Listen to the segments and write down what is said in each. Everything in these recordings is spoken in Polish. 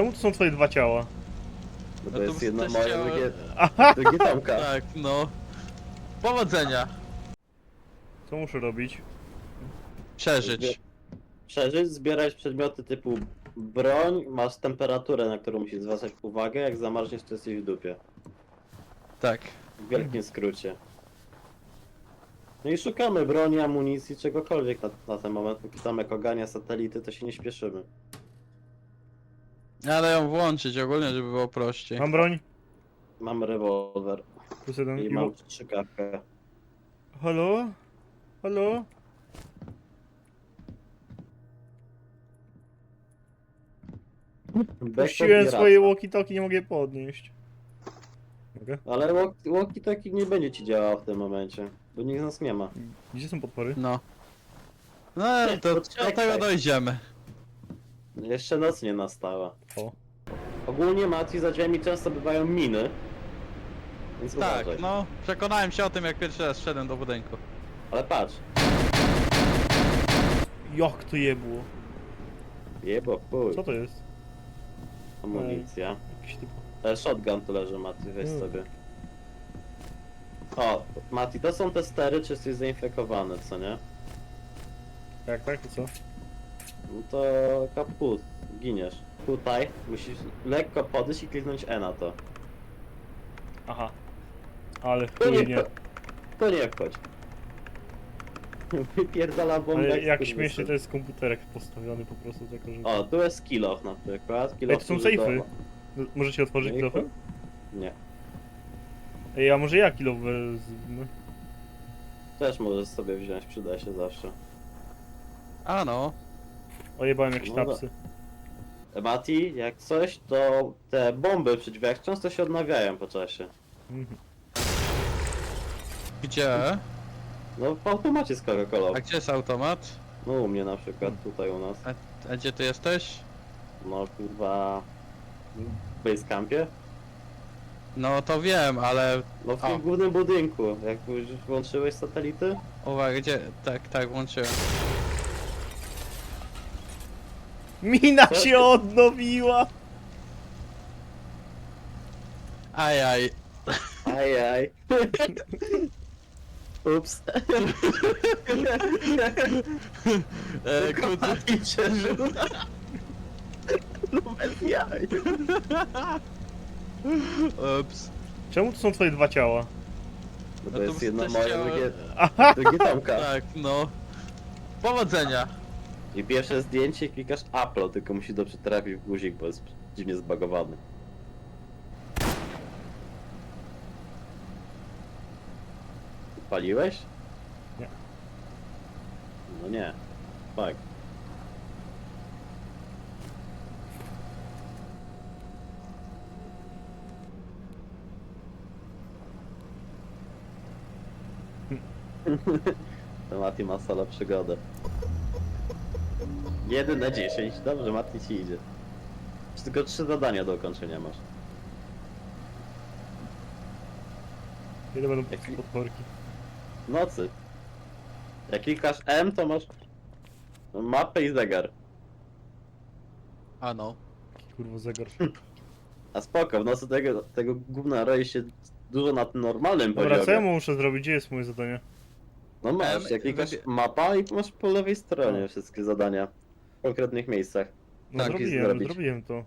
Czemu to są twoje dwa ciała? No No to to jest jedno też moje, chciałem- drugie, Aha! drugie Tomka. Tak, no. Powodzenia. Co muszę robić? Przeżyć. Przeżyć, zbierać przedmioty typu broń, masz temperaturę, na którą musisz zwracać uwagę, jak zamarzniesz to jesteś w dupie. Tak. W wielkim skrócie. No i szukamy broni, amunicji, czegokolwiek na, na ten moment, póki Tomek ogania satelity, to się nie śpieszymy. Ale ją włączyć ogólnie, żeby było prościej. Mam broń? Mam rewolwer Plus jeden. i mam strzykawkę. Halo? Halo? Puściłem swoje walkie-talkie, nie mogę je podnieść. Mogę? Ale walk- walkie-talkie nie będzie ci działał w tym momencie, bo nikt nas nie ma. Gdzie są potwory? No. No to do Poczekaj. tego dojdziemy. Jeszcze noc nie nastała. O. Ogólnie Mati za drzwiami często bywają miny. Więc Tak, uważaj. no. Przekonałem się o tym, jak pierwszy raz wszedłem do budynku. Ale patrz, Jak to je było? jebo, chuj, Co to jest? amunicja. Jakiś typ. E, shotgun tu leży, Mati, weź Mm. sobie. O, Mati, to są te stery, czy jesteś zainfekowany, co nie? Jak tak, to co? No to kaput, giniesz. Tutaj musisz lekko podejść i kliknąć E na to. Aha. Ale To nie, chujnie. wcho- to nie wchodź. Wypierdala bombę. Ale jak skurwysyn. śmiesznie to jest komputerek postawiony po prostu tylko, że... O, tu jest kill off na przykład. Kill Ej, off to są sejfy. No, Możecie otworzyć Sejfy? trochę? Nie. Ej, a może ja kilo wezmę? Też możesz sobie wziąć, przyda się zawsze. A no. Ojebałem jakieś No tapsy. Mati, jak coś, to te bomby przy drzwiach często się odnawiają po czasie. Mhm. Gdzie? No w automacie z Coca-Colą. A gdzie jest automat? No u mnie na przykład, tutaj u nas. A, a gdzie ty jesteś? No kurwa... W Basecampie? No to wiem, ale... No w tym głównym budynku. Jak już włączyłeś satelity? Uwaga, gdzie... Tak, tak, włączyłem. Mina Co się odnowiła! Ajaj. Ajaj. Ups. E, kurde. Mati przeżył. No bez jaj. Ups. Czemu to są twoje dwa ciała? No No to to jest jedno też moje, chciałem- drugie, Aha! drugie Tomka. Tak, no. Powodzenia. I pierwsze zdjęcie klikasz upload, tylko musi dobrze trafić w guzik, bo jest dziwnie zbagowany. Paliłeś? Nie. No nie. Tak. To Mati ma solo przygodę. 1 na 10. Dobrze, Mati ci idzie. Czy tylko trzy zadania do ukończenia masz? Ile będą Jaki- potworki? W nocy. Jak klikasz M, to masz mapę i zegar. A no. Jaki kurwa zegar. A spoko, w nocy tego, tego gówna roi się dużo na tym normalnym Dobra, co ja poziomie. muszę zrobić? Gdzie jest moje zadanie? No masz, jak klikasz wybie- mapa i masz po lewej stronie No. wszystkie zadania. W konkretnych miejscach. No Tak, zrobiłem, zrobić. zrobiłem to.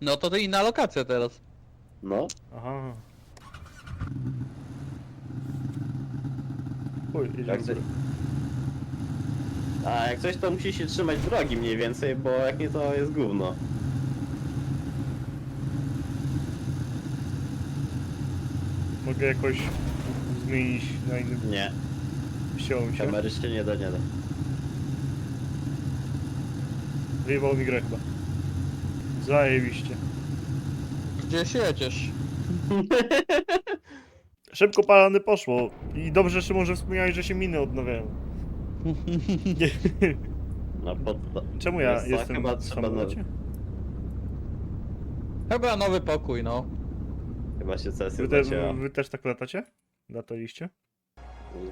No to to inna lokacja teraz. No. Aha. Chuj, jedziemy Jak coś... A jak coś to musi się trzymać drogi mniej więcej, bo jak nie to jest gówno. Mogę jakoś zmienić na innym... Nie, Wsiąłem się. kamery się nie da, nie da. Wyjebało mi grę chyba. Zajebiście. Gdzieś jedziesz? Szybko palany poszło. I dobrze Szymon, że wspomniałeś, że się miny odnawiają. Nie. No pod... Czemu ja co, jestem chyba w trzeba samolocie? Chyba nowy pokój, no. Chyba się sesja Wy, te, zacięła. wy też tak latacie? Lataliście?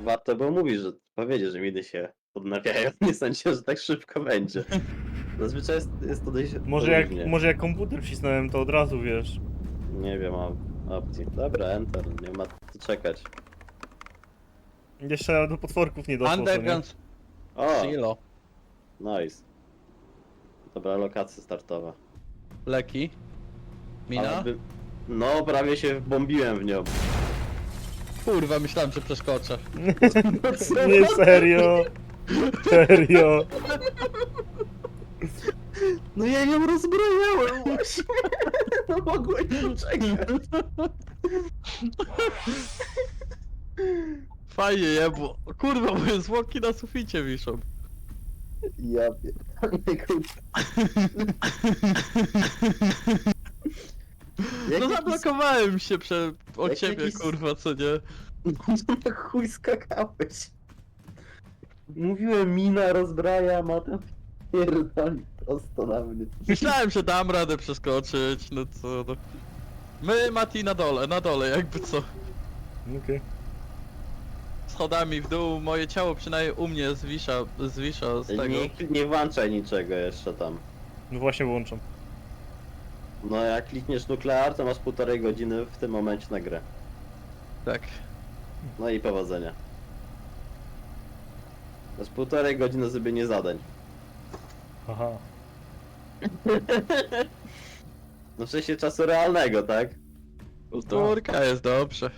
Warto było mówić, że powiedzieć, że miny się odnawiają. Nie sądzę, że tak szybko będzie. Zazwyczaj jest, jest to dość Może jak, różnie. może jak komputer wcisnąłem, to od razu wiesz. Nie wiem o opcji. Dobra, enter, nie ma co czekać. Jeszcze do potworków nie doszło. co nie? Underground O, Silo. nice. Dobra, lokacja startowa. Leki. Mina? Ale by- No, prawie się wbombiłem w nią. Kurwa, myślałem, że przeskoczę. Nie, serio. Serio. No ja ją rozbrojałem właśnie. No mogłem poczekać. Fajnie, je, bo... Kurwa, moje zwłoki na suficie wiszą. Ja pierdolę, kurwa. Jak No zablokowałem się prze... od jak ciebie, jakiś- kurwa, co nie? Na chuj skakałeś. Mówiłem, mina rozbraja, ma tam pierdoli prosto na mnie. Myślałem, że dam radę przeskoczyć, no co no. My, Mati, na dole, na dole, jakby co. Okej. Schodami w dół, moje ciało przynajmniej u mnie zwisza, zwisza z tego. Nie, nie włączaj niczego jeszcze tam. No właśnie włączam. No jak klikniesz nuklear, to masz półtorej godziny w tym momencie na grę. Tak. No i powodzenia. Masz półtorej godziny zrobienie zadań. Aha. No w sensie czasu realnego, tak? Kulturka jest dobrze.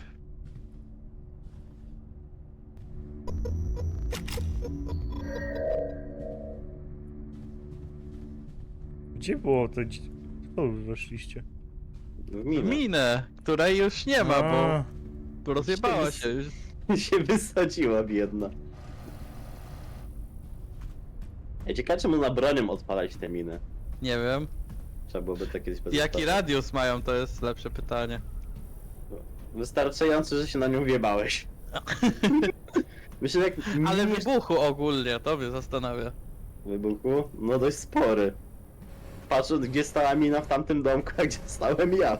Gdzie było to? dzi- Co wy weszliście? W minę. Minę, której już nie ma, A, bo rozjebała się już. się wysadziła biedna. Ej, ciekawe czemu na bronią odpalać te miny. Nie wiem. Trzeba byłoby to kiedyś Jaki pozostawić. radius mają, to jest lepsze pytanie. Wystarczająco, że się na nią wjebałeś. Myślę, jak Ale wybuchu ogólnie, to mnie zastanawia. wybuchu, no dość spory. Patrząc, gdzie stała mina w tamtym domku, a gdzie stałem ja.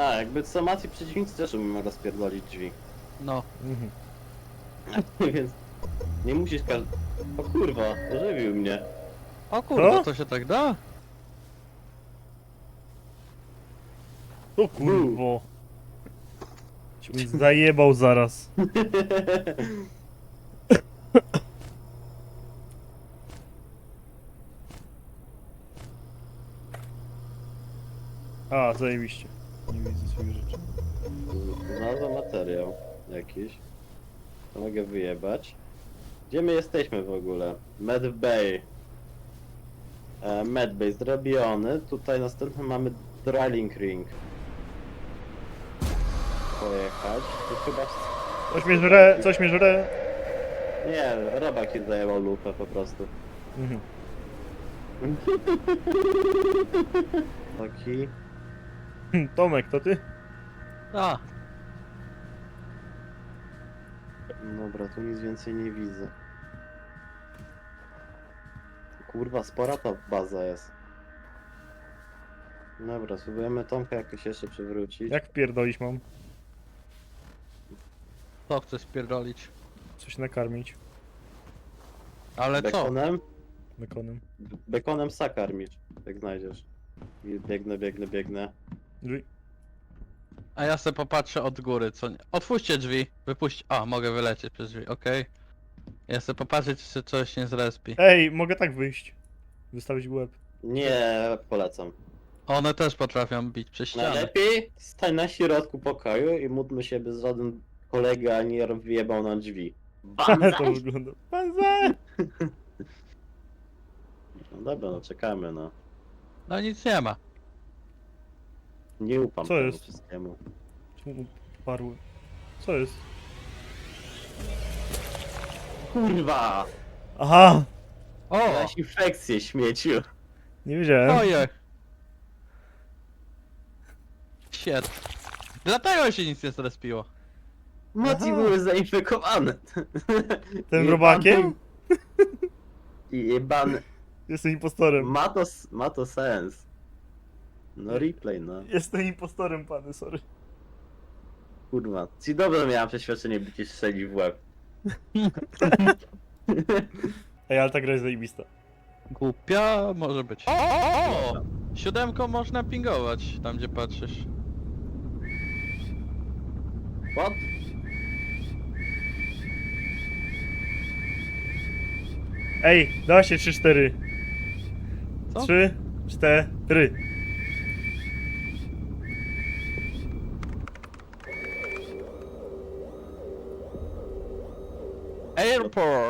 A, jakby co Mati przeciwnicy też umieją rozpierdolić drzwi. No. mhm. Więc nie musisz każ... O kurwa, ożywił mnie. O kurwa, Co? to się tak da? O kurwo. Cię bym zajebał zaraz. A, zajebiście. Nie widzę swoich rzeczy. Znalazłem materiał jakiś. To mogę wyjebać. Gdzie my jesteśmy w ogóle? Med Bay. E, Med Bay zrobiony. Tutaj następny mamy Drilling Ring. Pojechać. Tu chyba... Coś mnie żre, coś mnie żre. Nie, robak ci zajęło lupę po prostu. Mhm. Taki. Tomek, to ty? A, Dobra, tu nic więcej nie widzę. Kurwa, spora ta baza jest. Dobra, spróbujemy Tomka jakoś jeszcze przywrócić. Jak wpierdolić mam? to chcę spierdolić. Coś nakarmić. Ale co? Bekonem? Bekonem. Bekonem sakarmisz, jak znajdziesz. I biegnę, biegnę, biegnę. Drzwi. A ja sobie popatrzę od góry, co nie. Otwórzcie drzwi, wypuść. A, mogę wylecieć przez drzwi, okej. Ja sobie popatrzeć, czy coś nie zrespi. Ej, mogę tak wyjść. Wystawić łeb. Nie, polecam. One też potrafią bić przez ścianę. Najlepiej stań na środku pokoju i módlmy się, by żaden kolega nie wyjebał na drzwi. to wygląda. Banzai! No dobra, no czekamy, no. No nic nie ma. Nie ufam Co temu jest? wszystkiemu. Czemu parły? Co jest? Kurwa! Aha! O! Miałeś infekcję, śmieciu. Nie wiedziałem. Oje! Shit. Dlatego się nic nie zrespiło. Mati Aha. były zainfekowane. Tym Jebany- robakiem? I jebany. Jestem impostorem. Ma to, s- ma to sens. No replay, no. Jestem impostorem, pany, sorry. Kurwa. Ci dobrze miałem przeświadczenie, by ci strzelić w łeb. Ej, ale ta gra jest zajebista. Głupia może być. O! Siódemką można pingować tam gdzie patrzysz. What? Ej, da się 3-4. Co? 3, for